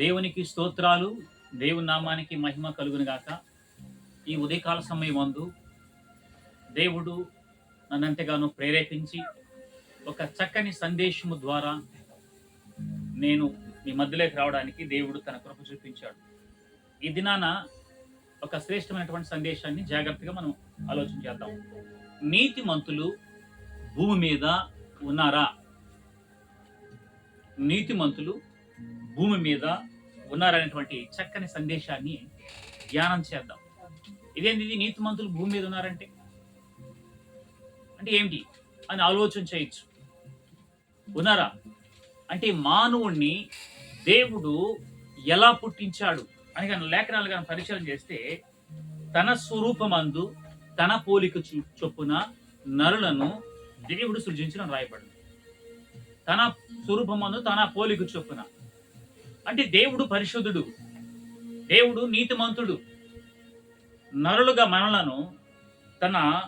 దేవునికి స్తోత్రాలు దేవుని నామానికి మహిమ కలుగును గాక. ఈ ఉదయకాల సమయం అందు దేవుడు నన్నంతగానో ప్రేరేపించి ఒక చక్కని సందేశము ద్వారా నేను మీ మధ్యలోకి రావడానికి దేవుడు తన కృప చూపించాడు. ఈ దినాన ఒక శ్రేష్టమైనటువంటి సందేశాన్ని జాగ్రత్తగా మనం ఆలోచన చేద్దాం. నీతిమంతులు భూమి మీద ఉన్నారా? నీతిమంతులు భూమి మీద ఉన్నారనేటువంటి చక్కని సందేశాన్ని ధ్యానం చేద్దాం. ఇదేంటి ఇది? నీతిమంతులు భూమి మీద ఉన్నారంటే? అంటే ఏమిటి? అని ఆలోచన చేయొచ్చు. ఉన్నారా? అంటే మానవుణ్ణి దేవుడు ఎలా పుట్టించాడు? అని కానీ లేఖనాలు కానీ పరిచయం చేస్తే తన స్వరూపమందు తన పోలిక చు- చొప్పున నరులను దేవుడు సృజించిన రాయబడింది. తన స్వరూపమందు తన పోలిక చొప్పున. అంటే దేవుడు పరిశుద్ధుడు. దేవుడు నీతిమంతుడు. నరులుగా మనలను తన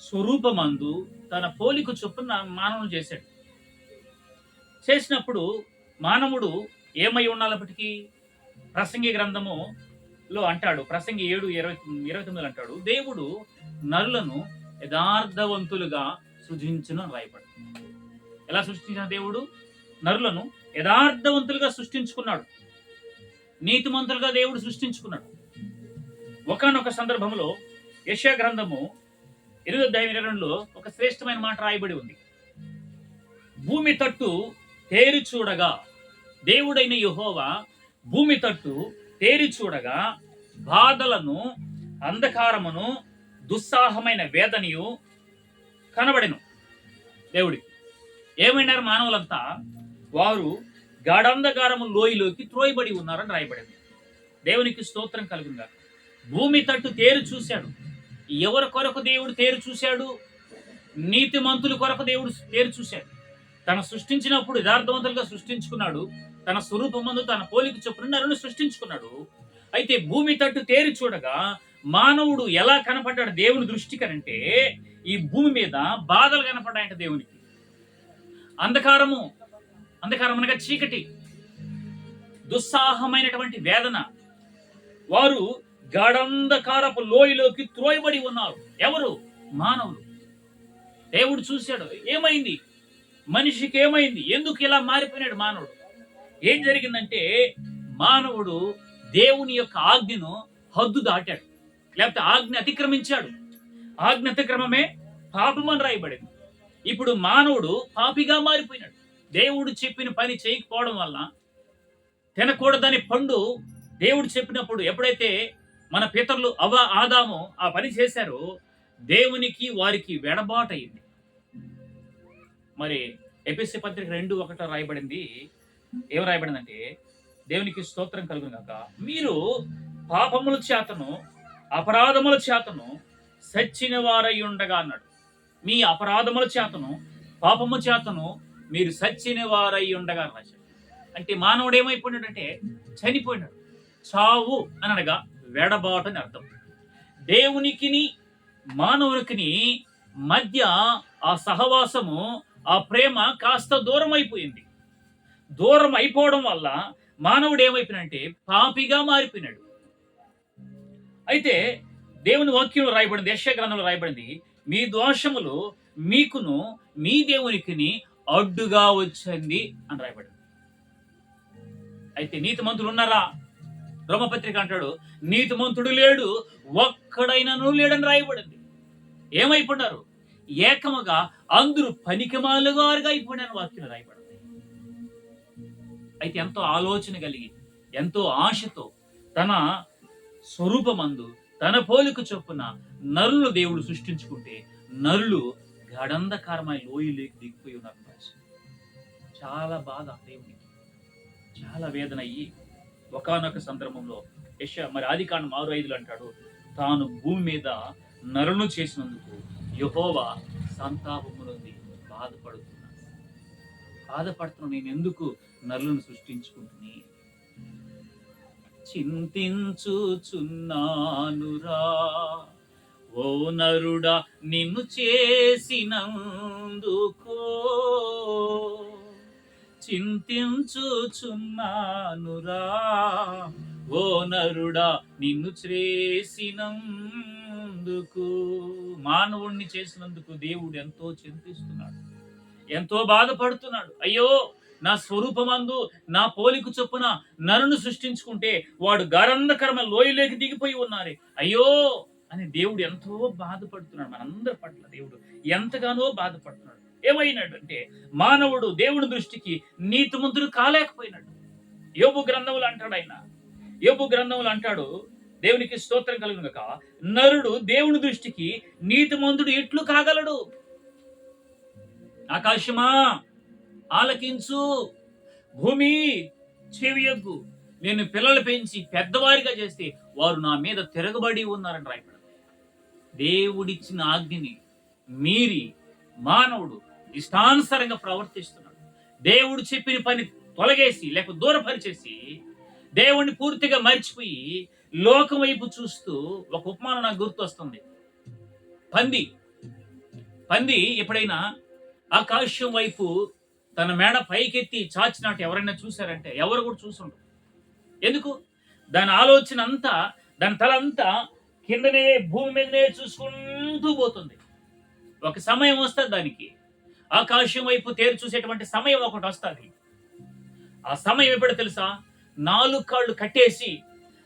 స్వరూపమందు తన పోలిక చొప్పున మానవులు చేశాడు. చేసినప్పుడు మానవుడు ఏమై ఉండాలప్పటికీ? ప్రసంగి గ్రంథములో అంటాడు. ప్రసంగి ఏడు ఇరవై ఇరవై తొమ్మిది అంటాడు. దేవుడు నరులను యథార్థవంతులుగా సృజించును అని ఎలా సృష్టించిన దేవుడు? నరులను యథార్థవంతులుగా సృష్టించుకున్నాడు. నీతిమంతులుగా దేవుడు సృష్టించుకున్నాడు. ఒకనొక సందర్భంలో యశా గ్రంథము ఇరవై అధ్యాయం రెండులో ఒక శ్రేష్టమైన మాట రాయబడి ఉంది. భూమి తట్టు తేరి చూడగా దేవుడైన యహోవా భూమి తట్టు తేరి చూడగా బాధలను అంధకారమును దుస్సాహమైన వేదనయు కనబడెను దేవుడి ఏమైనారు మానవులంతా? వారు గాఢంధకారము లోయలోకి త్రోయబడి ఉన్నారని రాయబడింది. దేవునికి స్తోత్రం కలుగుందా భూమి తట్టు తేరు చూశాడు ఎవరి కొరకు దేవుడు తేరు చూశాడు? నీతి నీతిమంతుల కొరకు దేవుడు తేరు చూశాడు. తన సృష్టించినప్పుడు యథార్థవంతులుగా సృష్టించుకున్నాడు. తన స్వరూపమందు తన పోలిక చొప్పున నరుని సృష్టించుకున్నాడు. అయితే భూమి తట్టు తేరి చూడగా మానవుడు ఎలా కనపడ్డాడు దేవుని దృష్టికనంటే ఈ భూమి మీద బాధలు కనపడ్డాయంట దేవునికి. అంధకారము అంధకారం అనగా చీకటి. దుస్సాహమైనటువంటి వేదన. వారు గాఢంధకారపు లోయలోకి త్రోయబడి ఉన్నారు. ఎవరు? మానవులు. దేవుడు చూశాడు. ఏమైంది? మనిషికి ఏమైంది? ఎందుకు ఇలా మారిపోయినాడు మానవుడు? ఏం జరిగిందంటే మానవుడు దేవుని యొక్క ఆజ్ఞను హద్దు దాటాడు. లేకపోతే ఆజ్ఞ అతిక్రమించాడు. ఆజ్ఞ అతిక్రమమే పాపమని రాయబడింది. ఇప్పుడు మానవుడు పాపిగా మారిపోయినాడు. దేవుడు చెప్పిన పని చేయకపోవడం వల్ల తినకూడదని పండు దేవుడు చెప్పినప్పుడు ఎప్పుడైతే మన పితరులు అవ ఆదాము ఆ పని చేశారో దేవునికి వారికి వెడబాటయింది మరి ఎపిసి పత్రిక రెండు ఒకటో రాయబడింది. ఏం రాయబడిందంటే దేవునికి స్తోత్రం కలుగును కాక మీరు పాపముల చేతను అపరాధముల చేతను సచ్చిన వారై ఉండగా అన్నాడు. మీ అపరాధముల చేతను పాపము చేతను మీరు సచ్చిన వారై ఉండగా అని రాశాడు అంటే మానవుడు ఏమైపోయినాడంటే చనిపోయినాడు. చావు అని అనగా వెడబాటు అని అర్థం. దేవునికిని మానవునికిని మధ్య ఆ సహవాసము ఆ ప్రేమ కాస్త దూరం అయిపోయింది దూరం అయిపోవడం వల్ల మానవుడు ఏమైపోయినంటే పాపిగా మారిపోయినాడు. అయితే దేవుని వాక్యంలో రాయబడింది యశ గ్రంథంలో రాయబడింది మీ దోషములు మీకును మీ దేవునికిని అడ్డుగా వచ్చింది అని రాయబడింది. అయితే నీతిమంతులు ఉన్నారా? రోమపత్రిక అంటాడు నీతిమంతుడు లేడు ఒక్కడైనను లేడని రాయబడింది. ఏమైపోయినారు? ఏకముగా అందరూ పనికిమాలుగారుగా అయిపోయినారు వాక్యం రాయబడింది. అయితే ఎంతో ఆలోచన కలిగి ఎంతో ఆశతో తన స్వరూపమందు తన పోలిక చొప్పున నరులు దేవుడు సృష్టించుకుంటే నరులు గడంధకారమై లోయలోకి దిగిపోయి ఉన్నారు. చాలా బాధ దేవునికి. చాలా వేదన అయ్యి ఒకనొక సందర్భంలో యశ మరి ఆది కాండం ఆరు ఐదులు అంటాడు తాను భూమి మీద నరును చేసినందుకు యహోవా సంతాపములోని బాధపడుతున్నాను బాధపడుతున్నా నేను ఎందుకు నరులను సృష్టించుకుంటుని? చింతించుచున్నానురా. ఓ నరుడా నిన్ను చేసినందుకో చింతించుచున్నానురా. ఓ నరుడా నిన్ను చేసినందుకు మానవుణ్ణి చేసినందుకు దేవుడు ఎంతో చింతిస్తున్నాడు. ఎంతో బాధపడుతున్నాడు. అయ్యో నా స్వరూపమందు నా పోలిక చొప్పున నరును సృష్టించుకుంటే వాడు గారంధకర్మ లోయలోకి దిగిపోయి ఉన్నారే. అయ్యో అని దేవుడు ఎంతో బాధపడుతున్నాడు మనందరి పట్ల దేవుడు. ఎంతగానో బాధపడుతున్నాడు. ఏమైనాడంటే మానవుడు దేవుని దృష్టికి నీతిమంతుడు కాలేకపోయినాడు. యోబు గ్రంథములు అంటాడు ఆయన. యోబు గ్రంథములు అంటాడు దేవునికి స్తోత్రం కలుగునక నరుడు దేవుని దృష్టికి నీతిమంతుడు ఎట్లు కాగలడు? ఆకాశమా? ఆలకించు. భూమి? చెవియగ్గు నేను పిల్లలు పెంచి పెద్దవారిగా చేస్తే వారు నా మీద తిరగబడి ఉన్నారని రాయపడ దేవుడిచ్చిన ఆజ్ఞని మీరి మానవుడు ఇష్టానుసారంగా ప్రవర్తిస్తున్నాడు. దేవుడు చెప్పిన పని తొలగేసి లేక దూరపరిచేసి దేవుణ్ణి పూర్తిగా మర్చిపోయి లోకం వైపు చూస్తూ ఒక ఉపమానం నాకు గుర్తొస్తుంది. పంది. పంది ఎప్పుడైనా ఆకాశం వైపు తన మేడ పైకెత్తి చాచినట్టు ఎవరైనా చూశారంటే ఎవరు కూడా చూసుంటారు ఎందుకు? దాని ఆలోచన అంతా దాని తల అంతా కిందనే భూమి మీదనే చూసుకుంటూ పోతుంది. ఒక సమయం వస్తుంది దానికి ఆకాశం వైపు తేరు చూసేటువంటి సమయం ఒకటి వస్తుంది. ఆ సమయం ఎప్పుడు తెలుసా? నాలుగు కాళ్ళు కట్టేసి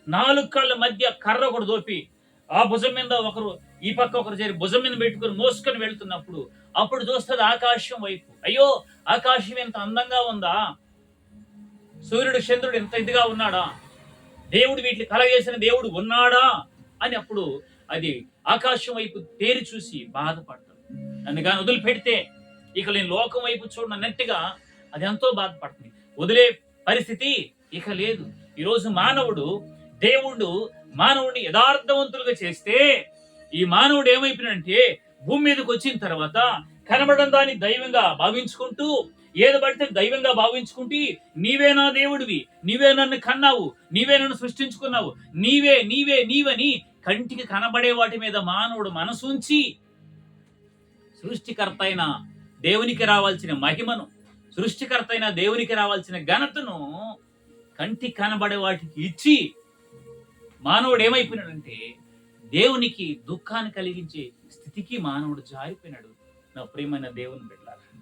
నాలుగు కాళ్ళ మధ్య కర్ర ఒకటి దోపి ఆ భుజం మీద ఒకరు ఈ పక్క ఒకరు చేరి భుజం మీద పెట్టుకుని మోసుకొని వెళ్తున్నప్పుడు అప్పుడు చూస్తుంది ఆకాశం వైపు. అయ్యో ఆకాశం ఎంత అందంగా ఉందా? సూర్యుడు చంద్రుడు ఎంత ఇదిగా ఉన్నాడా? దేవుడు వీటిని కలగేసిన దేవుడు ఉన్నాడా? అని అప్పుడు అది ఆకాశం వైపు తేరి చూసి బాధపడతాడు. నన్ను కానీ వదిలిపెడితే ఇక నేను లోకం వైపు చూడనట్టుగా అది ఎంతో బాధపడుతుంది. వదిలే పరిస్థితి ఇక లేదు. ఈరోజు మానవుడు దేవుడు మానవుడిని యథార్థవంతులుగా చేస్తే ఈ మానవుడు ఏమైపోయినంటే భూమి మీదకి వచ్చిన తర్వాత కనబడడం దాన్ని దైవంగా భావించుకుంటూ ఏది పడితే దైవంగా భావించుకుంటే నీవే నా దేవుడివి నీవే నన్ను కన్నావు నీవే నన్ను సృష్టించుకున్నావు నీవే నీవే నీవని కంటికి కనబడే వాటి మీద మానవుడు మనసుంచి సృష్టికర్త అయిన దేవునికి రావాల్సిన మహిమను సృష్టికర్తైన దేవునికి రావాల్సిన ఘనతను కంటి కనబడే వాటికి ఇచ్చి మానవుడు ఏమైపోయినాడంటే దేవునికి దుఃఖాన్ని కలిగించే స్థితికి మానవుడు జారిపోయినాడు. నా ప్రియమైన దేవుని బిడ్డలారా.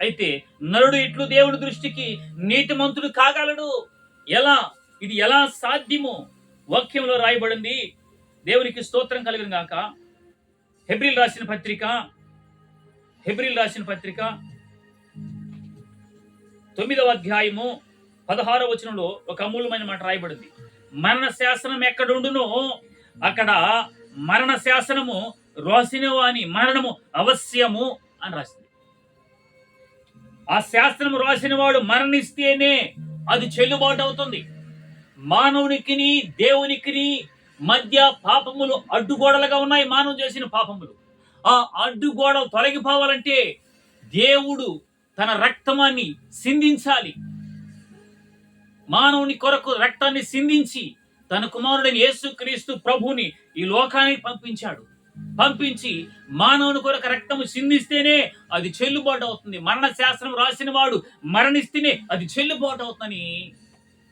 అయితే నరుడు ఇట్లు దేవుడి దృష్టికి నీతిమంతుడు కాగలడు. ఎలా? ఇది ఎలా సాధ్యమో వాక్యంలో రాయబడింది. దేవునికి స్తోత్రం కలిగిన గాక. హెబ్రిల్ రాసిన పత్రిక హెబ్రిల్ రాసిన పత్రిక తొమ్మిదవ అధ్యాయము పదహారవ వచనంలో ఒక అమూల్యమైన మాట రాయబడింది. మరణ శాసనం ఎక్కడుండునో అక్కడ మరణ శాసనము రాసినవాని మరణము అవశ్యము అని రాసింది. ఆ శాస్త్రం రాసిన వాడు మరణిస్తేనే అది చెల్లుబాటు అవుతుంది. మానవునికిని దేవునికిని మధ్య పాపములు అడ్డుగోడలుగా ఉన్నాయి. మానవుడు చేసిన పాపములు. ఆ అడ్డుగోడలు తొలగిపోవాలంటే దేవుడు తన రక్తమాన్ని సిందించాలి. మానవుని కొరకు రక్తాన్ని సిందించి తన కుమారుడైన యేసుక్రీస్తు ప్రభుని ఈ లోకానికి పంపించాడు. పంపించి మానవుని కొరకు రక్తము సిందిస్తేనే అది చెల్లుబాటు అవుతుంది. మరణ శాస్త్రం రాసిన వాడు మరణిస్తేనే అది చెల్లుబాటు అవుతుందని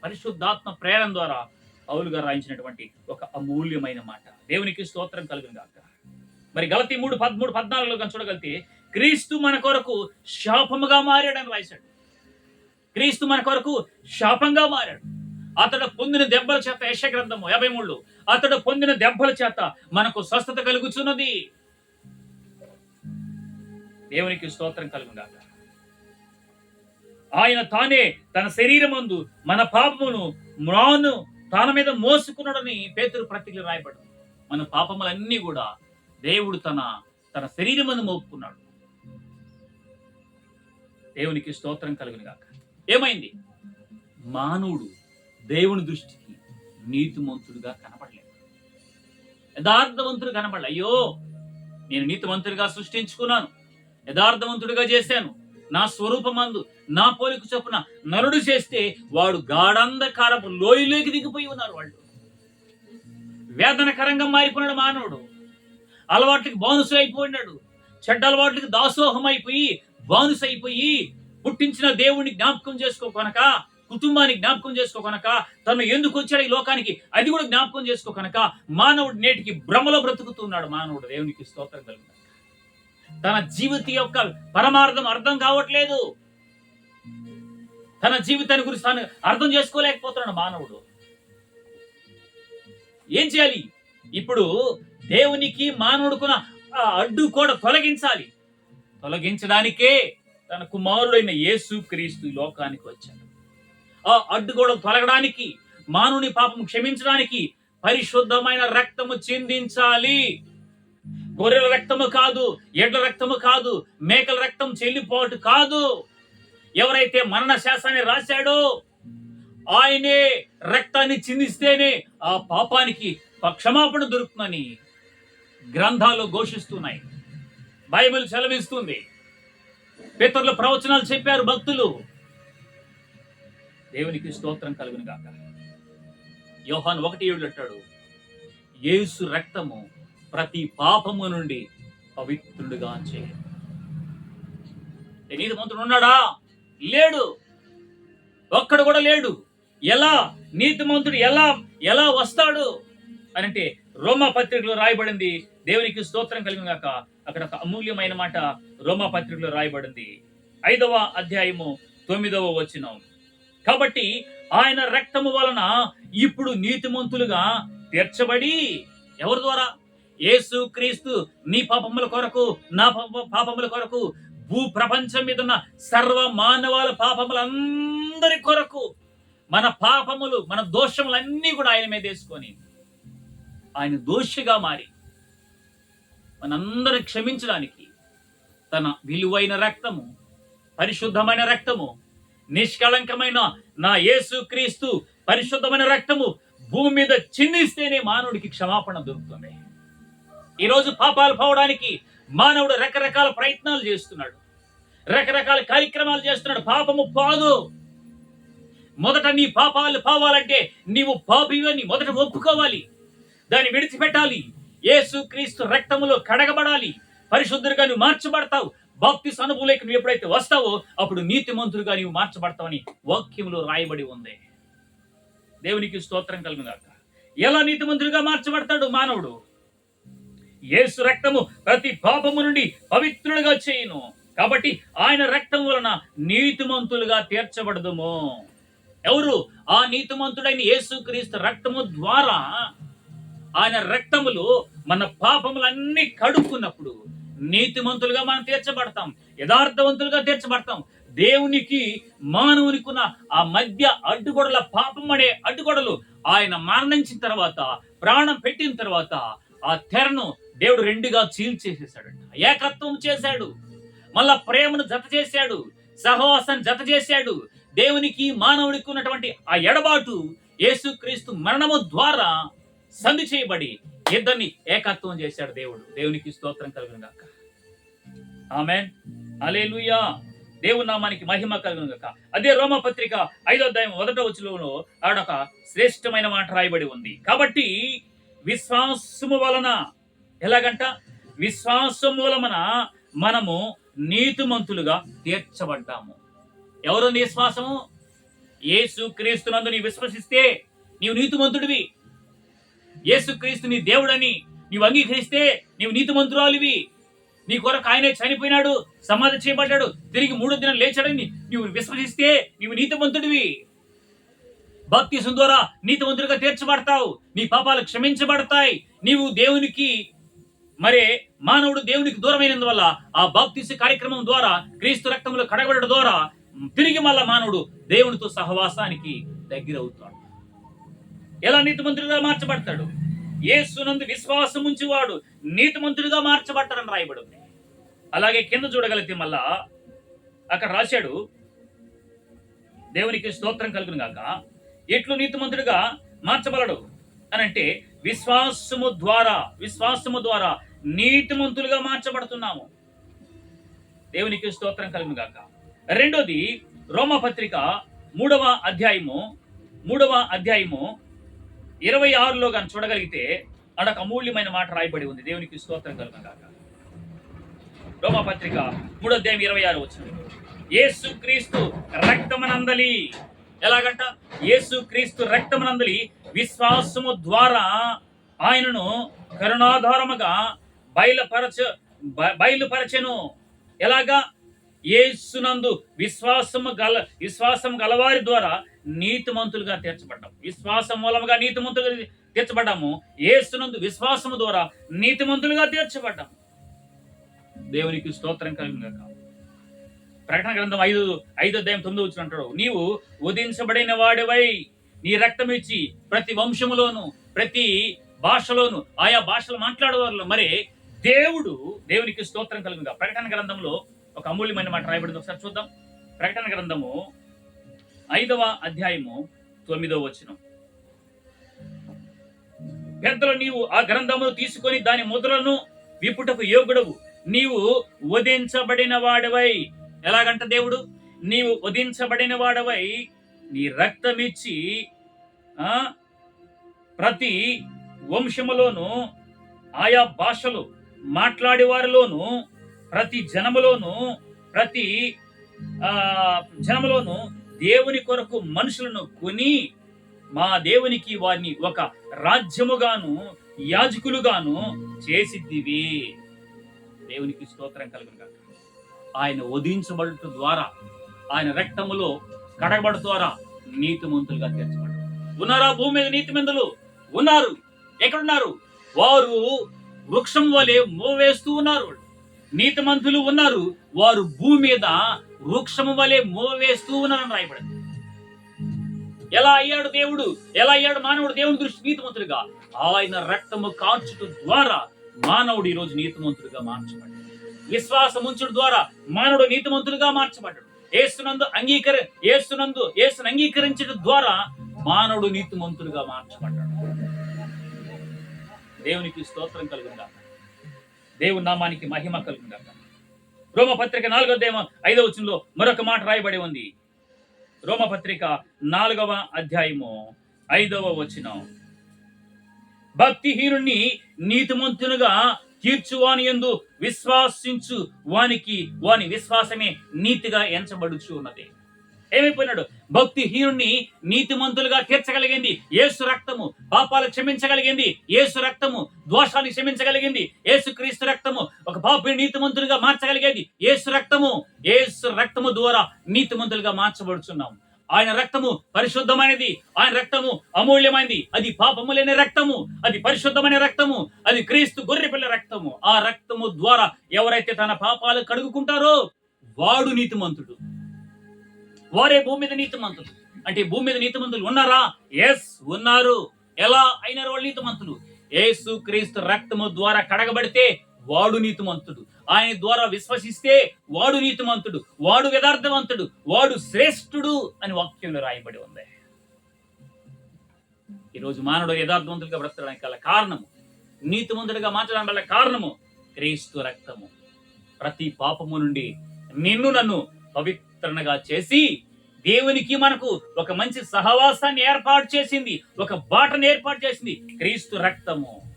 పరిశుద్ధాత్మ ప్రేరణ ద్వారా పౌలు రాయించినటువంటి ఒక అమూల్యమైన మాట. దేవునికి స్తోత్రం కలుగును గాక. మరి గలతి మూడు పదమూడు పద్నాలుగులో కనుక చూడగలితే క్రీస్తు మన కొరకు శాపముగా మారాడని రాశాడు. క్రీస్తు మన కొరకు శాపంగా మారాడు. అతడు పొందిన దెబ్బల చేత యశ గ్రంథము యాభై మూడు అతడు పొందిన దెబ్బల చేత మనకు స్వస్థత కలుగుచున్నది. దేవునికి స్తోత్రం కలుగుగాక ఆయన తానే తన శరీరమందు మన పాపమును మ్రాను తన మీద మోసుకున్నాడని పేతురు ప్రతిజ్ఞ రాయబడింది. మన పాపములన్నీ కూడా దేవుడు తన తన శరీరమందు మోపుకున్నాడు. దేవునికి స్తోత్రం కలుగునిగాక. ఏమైంది? మానవుడు దేవుని దృష్టికి నీతిమంతుడుగా కనపడలేదు. యథార్థవంతుడు కనపడలే. అయ్యో నేను నీతిమంతుడిగా సృష్టించుకున్నాను. యథార్థవంతుడిగా చేశాను. నా స్వరూపమందు నా పోలిక చొప్పున నరుడు చేస్తే వాడు గాఢంధకారపు లోయలోకి దిగిపోయి ఉన్నారు వాళ్ళు. వేదనకరంగా మారిపోయినాడు మానవుడు. అలవాట్లకి బానుసు అయిపోయినాడు. చెడ్డ అలవాట్లకి దాసోహం అయిపోయి బానుసు అయిపోయి పుట్టించిన దేవుడిని జ్ఞాపకం చేసుకోకనక కుటుంబాన్ని జ్ఞాపకం చేసుకోకనక తను ఎందుకు వచ్చాడు ఈ లోకానికి అది కూడా జ్ఞాపకం చేసుకోకనక మానవుడు నేటికి భ్రమలో బ్రతుకుతున్నాడు. మానవుడు దేవునికి స్తోత్రం కలిగిన. తన జీవిత యొక్క పరమార్థం అర్థం కావట్లేదు. తన జీవితాన్ని గురించి తాను అర్థం చేసుకోలేకపోతున్నాడు మానవుడు. ఏం చేయాలి? ఇప్పుడు దేవునికి మానవుడుకున్న ఆ అడ్డు కూడా తొలగించాలి. తొలగించడానికే తన కుమారుడైన యేసు క్రీస్తు ఈ లోకానికి వచ్చాడు. ఆ అడ్డుగోడలు తొలగడానికి మానవుని పాపం క్షమించడానికి పరిశుద్ధమైన రక్తము చిందించాలి. గొర్రెల రక్తము కాదు ఎడ్ల రక్తము కాదు మేకల రక్తం చెల్లిపోటు కాదు. ఎవరైతే మరణ శాసాన్ని రాశాడో ఆయనే రక్తాన్ని చిందిస్తేనే ఆ పాపానికి క్షమాపణ దొరుకుతుందని గ్రంథాలు ఘోషిస్తున్నాయి. బైబిల్ సెలవిస్తుంది. పితరులు ప్రవచనాలు చెప్పారు భక్తులు. దేవునికి స్తోత్రం కలుగును గాక. యోహాన్ ఒకటి ఏడు అంటాడు యేసు రక్తము ప్రతి పాపము నుండి పవిత్రుడుగా చేయ నీతిమంతుడు ఉన్నాడా? లేడు. ఒక్కడు కూడా లేడు. ఎలా? నీతి మంత్రుడు ఎలా? ఎలా వస్తాడు? అని అంటే రోమా పత్రికలో రాయబడింది. దేవునికి స్తోత్రం కలిగిన గాక అక్కడ ఒక అమూల్యమైన మాట రోమా పత్రికలో రాయబడింది. ఐదవ అధ్యాయము తొమ్మిదవ వచనం. కాబట్టి ఆయన రక్తము వలన ఇప్పుడు నీతిమంతులుగా తీర్చబడి ఎవరి ద్వారా? యేసు క్రీస్తు నీ పాపముల కొరకు నా పాప- పాపముల కొరకు భూ ప్రపంచం మీద ఉన్న సర్వ మానవాల పాపములందరి కొరకు మన పాపములు మన దోషములన్నీ కూడా ఆయన మీద వేసుకొని ఆయన దోషిగా మారి మనందరిని క్షమించడానికి తన విలువైన రక్తము పరిశుద్ధమైన రక్తము నిష్కళంకమైన నా యేసు క్రీస్తు పరిశుద్ధమైన రక్తము భూమి మీద చిందిస్తేనే మానవుడికి క్షమాపణ దొరుకుతుంది. ఈరోజు పాపాలు పోవడానికి మానవుడు రకరకాల ప్రయత్నాలు చేస్తున్నాడు. రకరకాల కార్యక్రమాలు చేస్తున్నాడు. పాపము పోదు. మొదట నీ పాపాలు పోవాలంటే నీవు పాపివని మొదట ఒప్పుకోవాలి. దాన్ని విడిచిపెట్టాలి. యేసు క్రీస్తు రక్తములో కడగబడాలి. పరిశుద్ధుడిగా నువ్వు మార్చబడతావు. భక్తి అనుభూలేకి నువ్వు ఎప్పుడైతే వస్తావో అప్పుడు నీతి మంత్రులుగా నీవు మార్చబడతావని వాక్యంలో రాయబడి ఉంది. దేవునికి స్తోత్రం కలుగుగాక ఎలా నీతి మంత్రులుగా మార్చబడతాడు మానవుడు? యేసు రక్తము ప్రతి పాపము నుండి పవిత్రుడిగా చేయను. కాబట్టి ఆయన రక్తం వలన నీతిమంతులుగా తీర్చబడదుము. ఎవరు? ఆ నీతిమంతుడైన యేసు క్రీస్తు రక్తము ద్వారా ఆయన రక్తములు మన పాపములన్నీ కడుక్కున్నప్పుడు నీతిమంతులుగా మనం తీర్చబడతాం యథార్థవంతులుగా తీర్చబడతాం. దేవునికి మానవునికి ఉన్న ఆ మధ్య అడ్డుగొడల పాపం అనే అడ్డుగొడలు ఆయన మరణించిన తర్వాత ప్రాణం పెట్టిన తర్వాత ఆ తెరను దేవుడు రెండుగా చీల్చేసేసాడంట. ఏకత్వం చేశాడు. మళ్ళా ప్రేమను జత చేశాడు. సహవాసాన్ని జత చేశాడు. దేవునికి మానవుడికి ఉన్నటువంటి ఆ ఎడబాటు యేసుక్రీస్తు మరణము ద్వారా సంధి చేయబడి ఇద్దరిని ఏకత్వం చేశాడు దేవుడు. దేవునికి స్తోత్రం కలుగును గాక ఆమె అలేలుయా దేవుని నామానికి మహిమ కలుగును గాక అదే రోమపత్రిక ఐదో అధ్యాయం మొదట వచ్చులో ఆడొక శ్రేష్టమైన మాట రాయబడి ఉంది. కాబట్టి విశ్వాసము వలన ఎలాగంట? విశ్వాసం వలన మనము నీతిమంతులుగా తీర్చబడ్డాము. ఎవరు నీ విశ్వాసము? ఏసు క్రీస్తునందు నీ విశ్వసిస్తే నీవు నీతిమంతుడివి. యేసుక్రీస్తు నీ దేవుడని నీవు అంగీకరిస్తే నీవు నీతిమంతురాలివి. నీ కొరకు ఆయనే చనిపోయినాడు సమాధి చేయబడ్డాడు తిరిగి మూడో దినం లేచాడని నీవు విశ్వసిస్తే నీవు నీతిమంతుడివి. భక్తి ద్వారా నీతిమంతుడిగా తీర్చబడతావు. నీ పాపాలు క్షమించబడతాయి. నీవు దేవునికి మరే మానవుడు దేవునికి దూరమైనందువల్ల ఆ బాప్తిసి కార్యక్రమం ద్వారా క్రీస్తు రక్తంలో కడగబడడం ద్వారా తిరిగి మళ్ళా మానవుడు దేవునితో సహవాసానికి దగ్గరవుతాడు. ఎలా నీతిమంతుడిగా మార్చబడతాడు? ఏసునందు విశ్వాసం ఉంచేవాడు నీతిమంతుడిగా మార్చబడతాడని రాయబడింది. అలాగే కింద చూడగలిగితే మళ్ళా అక్కడ రాశాడు దేవునికి స్తోత్రం కలుగును గాక. ఎట్లు నీతిమంతుడిగా మార్చబలడు అని అంటే విశ్వాసము ద్వారా విశ్వాసము ద్వారా నీతిమంతులుగా మార్చబడుతున్నాము. దేవునికి స్తోత్రం కలుగును గాక. రెండోది రోమపత్రిక మూడవ అధ్యాయము మూడవ అధ్యాయము ఇరవై ఆరులో కానీ చూడగలిగితే అడొక అమూల్యమైన మాట రాయబడి ఉంది. దేవునికి స్తోత్రం కలుగును రోమపత్రిక మూడో అధ్యాయం ఇరవై ఆరు వచ్చింది. ఏసు క్రీస్తు రక్తమనందలి. ఎలాగంట? ఏసు క్రీస్తు రక్తమనందలి విశ్వాసము ద్వారా ఆయనను కరుణాధారముగా బయలుపరచ బయలుపరచెను. ఎలాగా? ఏసునందు విశ్వాసము గల విశ్వాసం గలవారి ద్వారా నీతిమంతులుగా తీర్చబడ్డాము. విశ్వాసం మూలముగా నీతిమంతులుగా తీర్చబడ్డాము. ఏసునందు విశ్వాసము ద్వారా నీతిమంతులుగా తీర్చబడ్డాము. దేవునికి స్తోత్రం కలిగిన ప్రకటన గ్రంథం ఐదు ఐదో అధ్యాయం తొమ్మిది వచ్చిన అంటాడు నీవు ఉదించబడిన వాడివై నీ రక్తం ఇచ్చి ప్రతి వంశములోను ప్రతి భాషలోను ఆయా భాషలు మాట్లాడేవారు మరి దేవుడు దేవునికి స్తోత్రం కలుగుగా ప్రకటన గ్రంథంలో ఒక అమూల్యమైన మాట రాయబడింది. ఒకసారి చూద్దాం. ప్రకటన గ్రంథము ఐదవ అధ్యాయము తొమ్మిదవ వచనం. పెద్దలు నీవు ఆ గ్రంథమును తీసుకొని దాని ముద్రలను విపుటకు యోగుడవు నీవు వధించబడిన వాడవై. ఎలాగంట దేవుడు? నీవు వధించబడిన వాడవై. నీ రక్తమిచ్చి ఆ ప్రతి వంశములోను ఆయా భాషలు మాట్లాడే వారిలోనూ ప్రతి జనములోను ప్రతి ఆ జనములోను దేవుని కొరకు మనుషులను కొని మా దేవునికి వారిని ఒక రాజ్యముగాను యాజకులుగాను చేసిద్దివి. దేవునికి స్తోత్రం కలుగును ఆయన వధించబడుట ద్వారా ఆయన రక్తములో కడగబడు ద్వారా నీతిమంతులుగా తీర్చబడ్డారు. ఉన్నారా భూమి మీద నీతిమంతులు? ఉన్నారు. ఎక్కడున్నారు? వారు వృక్షం వలె మోవేస్తూ ఉన్నారు. నీతిమంతులు ఉన్నారు. వారు భూమి మీద వృక్షము వలె మోవేస్తూ ఉన్నారని రాయబడింది. ఎలా అయ్యాడు దేవుడు? ఎలా అయ్యాడు మానవుడు? దేవుని దృష్టి నీతిమంతుడిగా. ఆయన రక్తము కాల్చుట ద్వారా మానవుడు ఈ రోజు నీతిమంతుడిగా మార్చబడ్డాడు. విశ్వాసం ఉంచుడు ద్వారా మానవుడు నీతిమంతుడిగా మార్చబడ్డాడు. ఏసునందు అంగీకరి ఏసునందు ఏసును అంగీకరించడం ద్వారా మానవుడు నీతిమంతుడిగా మార్చబడ్డాడు. దేవునికి స్తోత్రం కలుగుతాడు దేవుని నామానికి మహిమ కలుగుందా రోమపత్రిక నాలుగో దేమ ఐదవ వచనంలో మరొక మాట రాయబడి ఉంది. రోమపత్రిక నాలుగవ అధ్యాయము ఐదవ వచనం. భక్తిహీనుణ్ణి నీతిమంతునుగా తీర్చువాని ఎందు విశ్వాసించు వానికి వాని విశ్వాసమే నీతిగా ఎంచబడుచు ఉన్నది ఏమైపోయినాడు? భక్తిహీనుణ్ణి నీతిమంతులుగా తీర్చగలిగింది. ఏసు రక్తము పాపాలు క్షమించగలిగింది. ఏసు రక్తము దోషాన్ని క్షమించగలిగింది. ఏసు క్రీస్తు రక్తము ఒక పాపిని నీతిమంతులుగా మార్చగలిగేది. ఏసు రక్తము ఏసు రక్తము ద్వారా నీతిమంతులుగా మార్చబడుచున్నాం ఆయన రక్తము పరిశుద్ధమైనది. ఆయన రక్తము అమూల్యమైనది. అది పాపము లేని రక్తము. అది పరిశుద్ధమైన రక్తము. అది క్రీస్తు గొర్రెపిల్ల రక్తము. ఆ రక్తము ద్వారా ఎవరైతే తన పాపాలు కడుగుకుంటారో వాడు నీతిమంతుడు. వారే భూమి మీద నీతిమంతులు. అంటే భూమి మీద నీతిమంతులు ఉన్నారా? ఎస్ ఉన్నారు. ఎలా అయినారు వాళ్ళు నీతిమంతులు? ఏసు క్రీస్తు రక్తము ద్వారా కడగబడితే వాడు నీతిమంతుడు. ఆయన ద్వారా విశ్వసిస్తే వాడు నీతిమంతుడు. వాడు యథార్థవంతుడు. వాడు శ్రేష్ఠుడు అని వాక్యంలో రాయబడి ఉంది. ఈరోజు మానవుడు యథార్థవంతుడిగా బ్రతకడానికి గల కారణము నీతిమంతుడిగా మార్చడానికి గల కారణము క్రీస్తు రక్తము. ప్రతి పాపము నుండి నిన్ను నన్ను పవిత్రణగా చేసి దేవునికి మనకు ఒక మంచి సహవాసాన్ని ఏర్పాటు చేసింది. ఒక బాటను ఏర్పాటు చేసింది. క్రీస్తు రక్తము.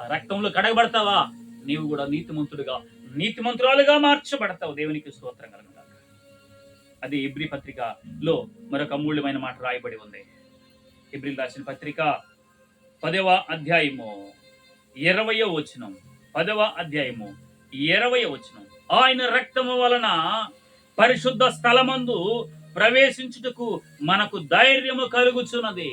ఆ రక్తంలో కడగబడతావా? నీవు కూడా నీతిమంతుడుగా నీతిమంతురాలుగా మార్చబడతావు. దేవునికి స్తోత్రం కలుగుతా అది ఇబ్రి పత్రికలో మరొక అమూల్యమైన మాట రాయబడి ఉంది. ఇబ్రిల్ రాసిన పత్రిక పదవ అధ్యాయము ఇరవయ వచనం. పదవ అధ్యాయము ఇరవయ వచనం. ఆయన రక్తము వలన పరిశుద్ధ స్థలమందు ప్రవేశించుటకు మనకు ధైర్యము కలుగుచున్నది.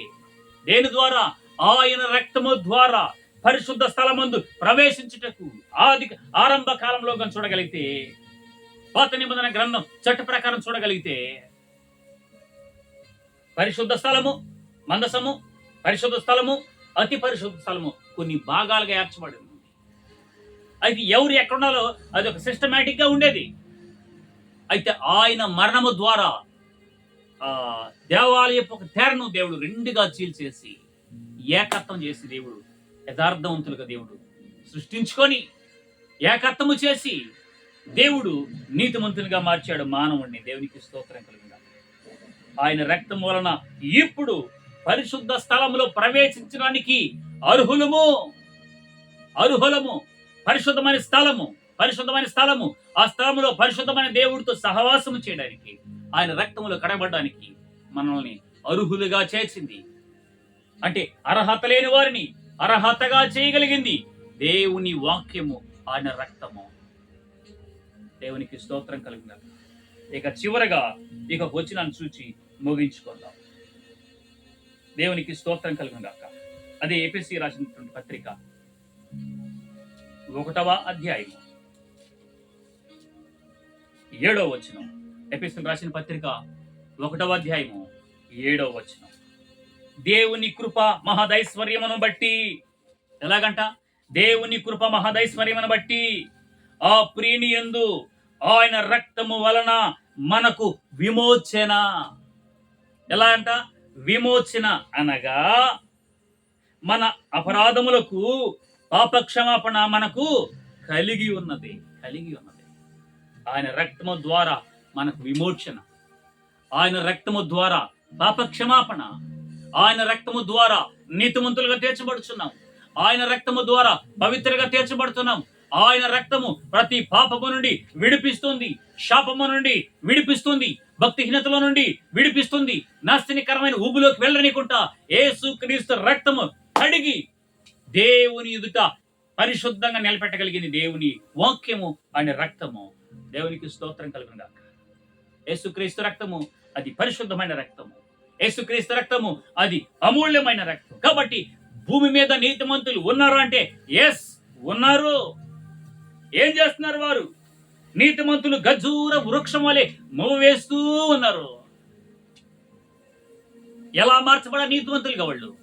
దేని ద్వారా? ఆయన రక్తము ద్వారా పరిశుద్ధ స్థలమందు ప్రవేశించుటకు ఆది ఆరంభ కాలంలో కానీ చూడగలిగితే పాత నిబంధన గ్రంథం చట్ట ప్రకారం చూడగలిగితే పరిశుద్ధ స్థలము మందసము పరిశుద్ధ స్థలము అతి పరిశుద్ధ స్థలము కొన్ని భాగాలుగా ఏర్చబడి ఉంది అయితే ఎవరు ఎక్కడున్నారో అది ఒక సిస్టమేటిక్గా ఉండేది. అయితే ఆయన మరణము ద్వారా ఆ దేవాలయపు ఒక తెరను దేవుడు రెండుగా చీల్చేసి ఏకత్వం చేసి దేవుడు యథార్థవంతులుగా దేవుడు సృష్టించుకొని ఏకత్వము చేసి దేవుడు నీతిమంతునిగా మార్చాడు మానవుడిని దేవునికి స్తోత్రం కలిగిన ఆయన రక్తం వలన ఇప్పుడు పరిశుద్ధ స్థలములో ప్రవేశించడానికి అర్హులము అర్హులము పరిశుద్ధమైన స్థలము పరిశుద్ధమైన స్థలము. ఆ స్థలములో పరిశుద్ధమైన దేవుడితో సహవాసము చేయడానికి ఆయన రక్తములో కడబడడానికి మనల్ని అర్హులుగా చేర్చింది. అంటే అర్హత లేని వారిని అర్హతగా చేయగలిగింది. దేవుని వాక్యము ఆయన రక్తము. దేవునికి స్తోత్రం కలిగిన ఇక చివరగా ఇక వచ్చిన చూచి ముగించుకుందాం. దేవునికి స్తోత్రం కలిగినాక అదే ఏపీసీ రాసినటువంటి పత్రిక ఒకటవ అధ్యాయము. ఏడవ వచనం. ఎపిసోడ్ రాసిన పత్రిక ఒకటవ అధ్యాయము ఏడవ వచనం. దేవుని కృప మహదైశ్వర్యమును బట్టి ఎలాగంట? దేవుని కృప మహదైశ్వర్యమును బట్టి ఆ ప్రీని ఎందు ఆయన రక్తము వలన మనకు విమోచన. ఎలా అంట విమోచన అనగా మన అపరాధములకు పాపక్షమాపణ మనకు కలిగి ఉన్నది. కలిగి ఉన్నది. ఆయన రక్తము ద్వారా మనకు విమోచన. ఆయన రక్తము ద్వారా పాపక్షమాపణ. ఆయన రక్తము ద్వారా నీతిమంతులుగా తీర్చబడుచున్నాం ఆయన రక్తము ద్వారా పవిత్రగా తీర్చబడుతున్నాం ఆయన రక్తము ప్రతి పాపము నుండి విడిపిస్తుంది. శాపము నుండి విడిపిస్తుంది. భక్తిహీనతలో నుండి విడిపిస్తుంది. నాస్తినికరమైన ఊబులోకి వెళ్ళనికుంటా ఏసు క్రీస్తు రక్తము కడిగి దేవుని ఎదుట పరిశుద్ధంగా నిలబెట్టగలిగింది దేవుని వాక్యము ఆయన రక్తము. దేవునికి స్తోత్రం కలుగును గాక. యేసుక్రీస్తు రక్తము అది పరిశుద్ధమైన రక్తము. యేసుక్రీస్తు రక్తము అది అమూల్యమైన రక్తం. కాబట్టి భూమి మీద నీతిమంతులు ఉన్నారు అంటే ఎస్ ఉన్నారు. ఏం చేస్తున్నారు వారు? నీతిమంతులు గజూర వృక్షం వలె మూవేస్తూ వేస్తూ ఉన్నారు. ఎలా మార్చబడ నీతిమంతులుగా వాళ్ళు?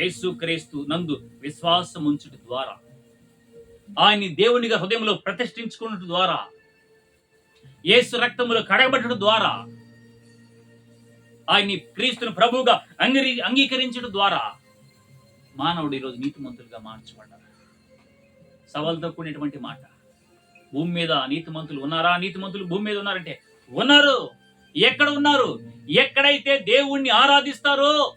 యేసుక్రీస్తు నందు విశ్వాసం ఉంచుట ద్వారా. ఆయన్ని దేవునిగా హృదయంలో ప్రతిష్ఠించుకున్నట్టు ద్వారా. యేసు రక్తములు కడగబట్టడం ద్వారా ఆయన్ని క్రీస్తును ప్రభువుగా అంగీ అంగీకరించడం ద్వారా మానవుడు ఈరోజు నీతిమంతులుగా మార్చబడ్డారు సవాల్తో కూడినటువంటి మాట. భూమి మీద నీతిమంతులు ఉన్నారా? నీతిమంతులు భూమి మీద ఉన్నారంటే ఉన్నారు. ఎక్కడ ఉన్నారు? ఎక్కడైతే దేవుణ్ణి ఆరాధిస్తారో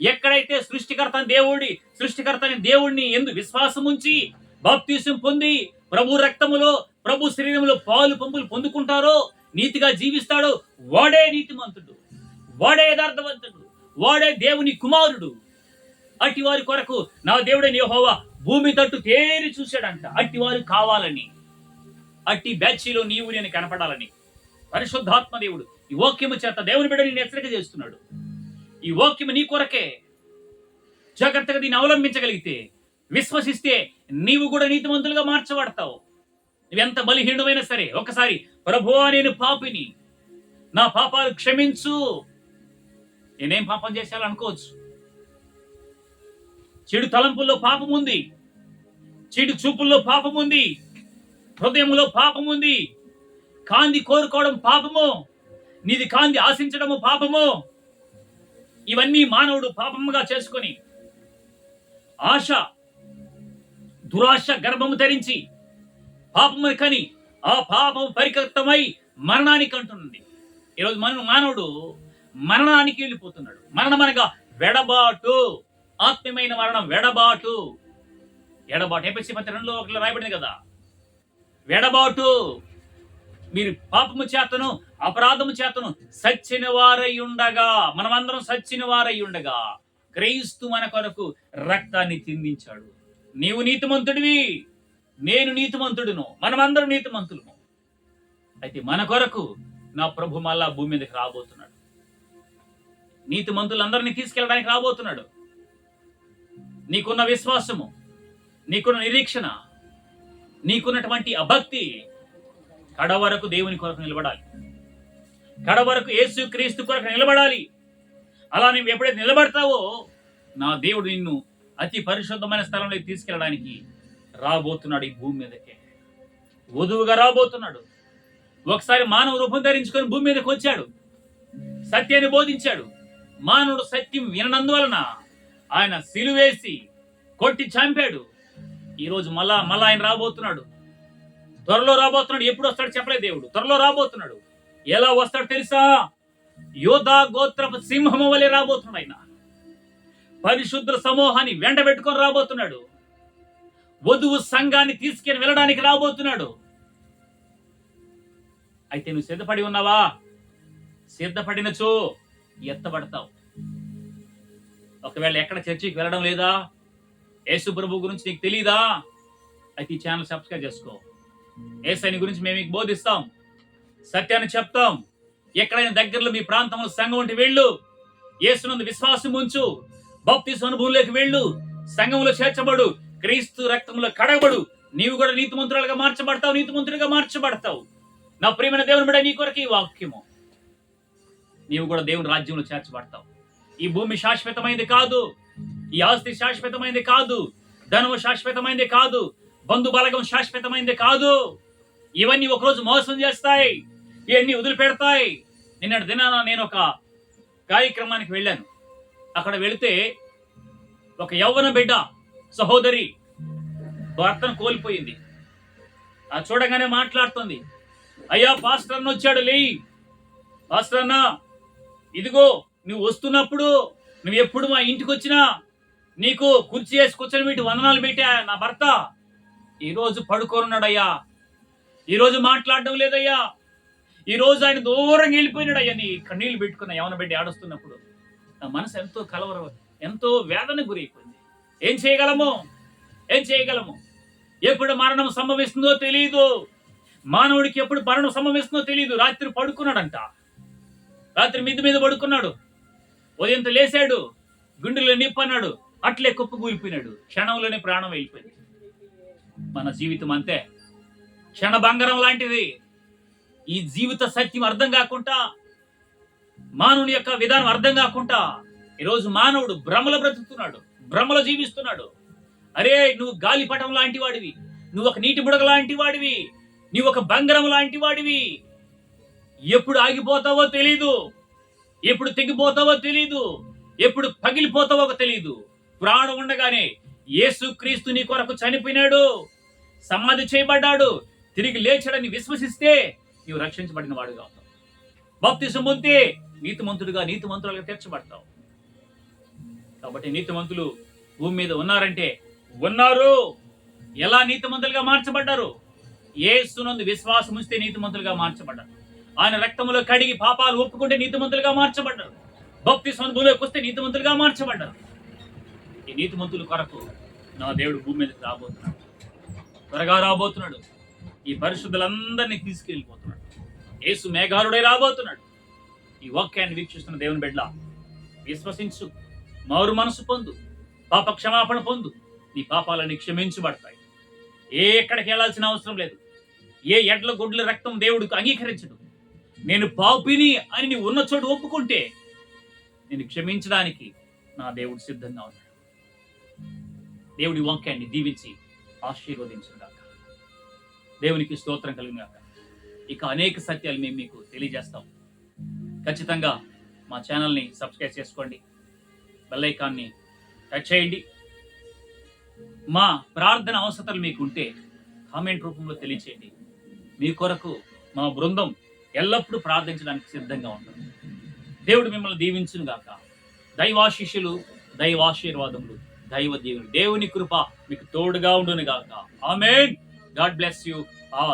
ఎక్కడైతే సృష్టికర్త దేవుడి సృష్టికర్తని దేవుణ్ణి ఎందు విశ్వాసం ఉంచి బాప్తీసం పొంది ప్రభు రక్తములో ప్రభు శరీరంలో పాలు పంపులు పొందుకుంటారో నీతిగా జీవిస్తాడో వాడే నీతిమంతుడు వాడే యథార్థవంతుడు వాడే దేవుని కుమారుడు. అట్టి వారి కొరకు నా దేవుడని యెహోవా భూమి తట్టు తేరి చూశాడంట. అట్టి వారు కావాలని. అట్టి బ్యాచీలో నీవు నేను కనపడాలని. పరిశుద్ధాత్మ దేవుడు ఈ వాక్యము చేత దేవుని బిడ్డ నేను హెచ్చరిక చేస్తున్నాడు. ఈ వాక్యము నీ కొరకే జాగ్రత్తగా దీన్ని అవలంబించగలిగితే విశ్వసిస్తే నీవు కూడా నీతిమంతులుగా మార్చబడతావు. నువ్వెంత బలహీనమైనా సరే ఒకసారి ప్రభువా నేను పాపిని. నా పాపాలు క్షమించు. నేనేం పాపం చేశాలనుకోవచ్చు చెడు తలంపుల్లో పాపం ఉంది చెడు చూపుల్లో పాపం ఉంది హృదయంలో పాపం ఉంది కాంతి కోరుకోవడం పాపము. నీది కాంతి ఆశించడము పాపము. ఇవన్నీ మానవుడు పాపముగా చేసుకొని ఆశ దురాశ గర్భము ధరించి పాపముని కని ఆ పాపం పరికృతమై మరణానికి అంటున్నది ఈరోజు మన మానవుడు మరణానికి వెళ్ళిపోతున్నాడు. మరణం అనగా వెడబాటు. ఆత్మీయమైన మరణం వెడబాటు. ఎడబాటు. ఎపిసి మధ్య రెండులో ఒకటి రాయబడింది కదా. వెడబాటు. మీరు పాపము చేతను అపరాధము చేతను సచ్చిన వారై ఉండగా. మనమందరం సచ్చిన వారై ఉండగా. క్రైస్తు మన కొరకు రక్తాన్ని చిందించాడు నీవు నీతిమంతుడివి. నేను నీతిమంతుడును. మనమందరం నీతిమంతులము. అయితే మన కొరకు నా ప్రభు మళ్ళా భూమి మీదకి రాబోతున్నాడు. నీతిమంతులందరినీ తీసుకెళ్ళడానికి రాబోతున్నాడు. నీకున్న విశ్వాసము నీకున్న నిరీక్షణ నీకున్నటువంటి అభక్తి కడ వరకు దేవుని కొరకు నిలబడాలి. కడ వరకు యేసు క్రీస్తు కొరకు నిలబడాలి. అలా నువ్వు ఎప్పుడైతే నిలబడతావో నా దేవుడు నిన్ను అతి పరిశుద్ధమైన స్థలంలోకి తీసుకెళ్ళడానికి రాబోతున్నాడు ఈ భూమి మీదకే. వధువుగా రాబోతున్నాడు. ఒకసారి మానవ రూపం ధరించుకొని భూమి మీదకి వచ్చాడు. సత్యాన్ని బోధించాడు. మానవుడు సత్యం విననందువలన ఆయన సిలువేసి కొట్టి చంపాడు. ఈరోజు మళ్ళా మళ్ళా ఆయన రాబోతున్నాడు. త్వరలో రాబోతున్నాడు. ఎప్పుడు వస్తాడు చెప్పలేదు దేవుడు. త్వరలో రాబోతున్నాడు. ఎలా వస్తాడు తెలుసా? యోధా గోత్రపు సింహము వలె రాబోతున్నాడు ఆయన. పరిశుద్ధ సమూహాన్ని వెంట పెట్టుకొని రాబోతున్నాడు. వధువు సంఘాన్ని తీసుకెళ్ళి వెళ్ళడానికి రాబోతున్నాడు. అయితే నువ్వు సిద్ధపడి ఉన్నావా? సిద్ధపడినచో ఎత్తబడతావు. ఒకవేళ ఎక్కడ చర్చికి వెళ్ళడం లేదా? యేసు ప్రభు గురించి నీకు తెలియదా అయితే ఈ ఛానల్ సబ్స్క్రైబ్ చేసుకో. ఏసైని గురించి మేము మీకు బోధిస్తాం. సత్యాన్ని చెప్తాం. ఎక్కడైనా దగ్గరలో మీ ప్రాంతంలో సంఘం ఉంటే వెళ్ళు. ఏసునందు విశ్వాసం ఉంచు. భక్తి అనుభవంలోకి వెళ్ళు. సంఘంలో చేర్చబడు. క్రీస్తు రక్తంలో కడగబడు. నీవు కూడా నీతిమంతురాలుగా మార్చబడతావు నీతిమంతుడిగా మార్చబడతావు. నా ప్రియమైన దేవుని బిడ్డ నీ కొరకు ఈ వాక్యము. నీవు కూడా దేవుని రాజ్యంలో చేర్చబడతావు. ఈ భూమి శాశ్వతమైనది కాదు ఈ ఆస్తి శాశ్వతమైనది కాదు ధనము శాశ్వతమైనది కాదు బంధు బలగం శాశ్వతమైనది కాదు. ఇవన్నీ ఒకరోజు మోసం చేస్తాయి ఇవన్నీ వదిలిపెడతాయి. నిన్నటి దినాన నేను ఒక కార్యక్రమానికి వెళ్ళాను. అక్కడ వెళితే ఒక యవ్వన బిడ్డ సహోదరి భర్తను కోల్పోయింది. ఆ చూడగానే మాట్లాడుతుంది. అయ్యా పాస్టర్ అన్న వచ్చాడు లే పాస్టర్ అన్న ఇదిగో నువ్వు వస్తున్నప్పుడు నువ్వు ఎప్పుడు మా ఇంటికి వచ్చినా నీకు కుర్చీ వేసి కూర్చొని పెట్టి వందనాలు పెట్టా నా భర్త. ఈరోజు పడుకోనున్నాడయ్యా. ఈరోజు మాట్లాడడం లేదయ్యా. ఈరోజు ఆయన దూరంగా వెళ్ళిపోయినాడయ్యా. నీ కన్నీళ్ళు పెట్టుకున్నా యవన బిడ్డ ఆడుస్తున్నప్పుడు నా మనసు ఎంతో కలవరం ఎంతో వేదన గురైపోయింది ఏం చేయగలము? ఏం చేయగలము? ఎప్పుడు మరణం సంభవిస్తుందో తెలియదు మానవుడికి ఎప్పుడు మరణం సంభవిస్తుందో తెలియదు రాత్రి పడుకున్నాడంట. రాత్రి మీద మీద పడుకున్నాడు. ఉదయంతో లేచాడు. గుండెలో నిప్పన్నాడు. అట్లే కుప్ప కూలిపోయినాడు. క్షణంలోనే ప్రాణం వెళ్ళిపోయింది. మన జీవితం అంతే. క్షణ బంగారం లాంటిది. ఈ జీవిత సత్యం అర్థం కాకుండా మానవుని యొక్క విధానం అర్థం కాకుండా ఈరోజు మానవుడు భ్రమలో బ్రతుకుతున్నాడు. భ్రమలో జీవిస్తున్నాడు. అరే నువ్వు గాలిపటం లాంటి వాడివి. నువ్వు ఒక నీటి బుడగ లాంటి వాడివి. నువ్వు ఒక బంగారం లాంటి వాడివి. ఎప్పుడు ఆగిపోతావో తెలీదు. ఎప్పుడు తెగిపోతావో తెలీదు. ఎప్పుడు పగిలిపోతావో తెలీదు. ప్రాణం ఉండగానే యేసుక్రీస్తు నీ కొరకు చనిపోయినాడు. సమాధి చేయబడ్డాడు. తిరిగి లేచాడని విశ్వసిస్తే నీవు రక్షించబడిన వాడుగా అవుతావు. నీతి పొందితే నీతిమంతుడుగా నీతిమంతులుగా తీర్చబడతావు. కాబట్టి నీతిమంతులు భూమి మీద ఉన్నారంటే ఉన్నారు. ఎలా నీతిమంతులుగా మార్చబడ్డారు? ఏసునందు విశ్వాసం ఉంచితే నీతిమంతులుగా మార్చబడ్డారు. ఆయన రక్తములో కడిగి పాపాలు ఒప్పుకుంటే నీతిమంతులుగా మార్చబడ్డారు. భక్తి సందులోకి వస్తే నీతిమంతులుగా మార్చబడ్డారు. ఈ నీతిమంతుల కొరకు నా దేవుడు భూమి మీదకి రాబోతున్నాడు. త్వరగా రాబోతున్నాడు. ఈ పరిశుద్ధులందరినీ తీసుకెళ్ళిపోతున్నాడు. యేసు మేఘారుడే రాబోతున్నాడు. ఈ వాక్యాన్ని వీక్షిస్తున్న దేవుని బిడ్డ విశ్వసించు. మారు మనసు పొందు. పాప క్షమాపణ పొందు. నీ పాపాలన్నీ క్షమించబడతాయి. ఏ ఎక్కడికి వెళ్ళాల్సిన అవసరం లేదు. ఏ ఎడ్ల గుడ్ల రక్తం దేవుడికి అంగీకరించడు నేను పాపిని అని నీ ఉన్న చోటు ఒప్పుకుంటే నేను క్షమించడానికి నా దేవుడు సిద్ధంగా ఉన్నాడు. దేవుడి వాక్యాన్ని దీవించి ఆశీర్వదించుగాక దేవునికి స్తోత్రం కలిగినాక ఇక అనేక సత్యాలు మేము మీకు తెలియజేస్తాం. ఖచ్చితంగా మా ఛానల్ని సబ్స్క్రైబ్ చేసుకోండి. బెల్లైకాన్ని టచ్ చేయండి. మా ప్రార్థన అవసరతలు మీకు ఉంటే కామెంట్ రూపంలో తెలియచేయండి. మీ కొరకు మా బృందం ఎల్లప్పుడూ ప్రార్థించడానికి సిద్ధంగా ఉంటుంది దేవుడు మిమ్మల్ని దీవించును గాక. దైవాశిష్యులు దైవాశీర్వాదములు దైవ దేవుని దేవుని కృప మీకు తోడుగా ఉండును గాక. Amen. God bless you all.